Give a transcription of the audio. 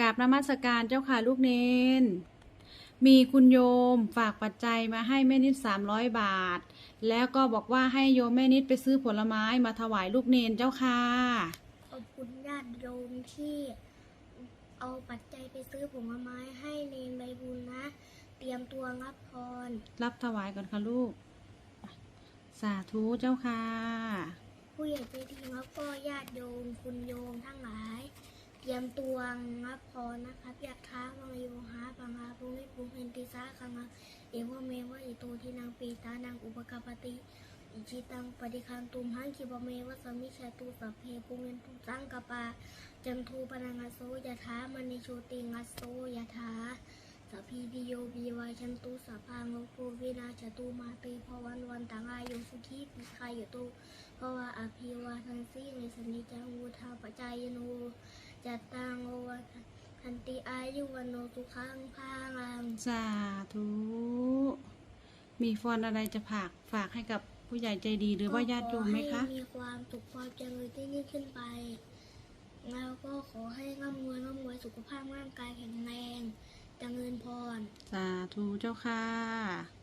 กราบนมัสการเจ้าค่ะลูกเนน มีคุณโยมฝากปัจจัยมาให้แม่นิดสามร้อยบาท แล้วก็บอกว่าให้โยมแม่นิดไปซื้อผลไม้มาถวายลูกเนนเจ้าค่ะ ขอบคุณญาติโยมที่เอาปัจจัยไปซื้อผลไม้ให้เนนใบบุญนะ เตรียมตัวรับพร รับถวายก่อนค่ะลูก สาธุเจ้าค่ะ ผู้ใหญ่ใจดีแล้วก็ญาติโยมคุณโยมทั้งหลายเต รียมตัวรับพรนะครับยะท้าวังโยหาปังอาภูมิภูมินติสาคังอาเอวเมวะอิโตทินังปีตานังอุปกปปติอิจิตังปฏิคันตุมหังคิบเมวะสมิชาตุสัพเพภูมินตุสังกปาจันทูปนังอโสยถามณิโชติงัสโสยถาสัพพีติโยบีวาชันตุสัพพังโลโกวินาชตุมาเตภวันวันตังอายุสุขีปิคายตุภวะอภิวาทันสีในสนิจังวุธาปจายโนจัตตั งโอวะทันติอายุวันโนสุขังพาลังสาธุ มีฟอนอะไรจะฝากฝากให้กับผู้ใหญ่ใจดีหรือว่าญาติโยมไหมคะ ขอให้มีความสุขความเจริญที่ยิ่งขึ้นไป แล้วก็ขอให้ร่ำรวยร่ำรวยสุขภาพร่างกายแข็งแรงเจริญพร สาธุเจ้าค่ะ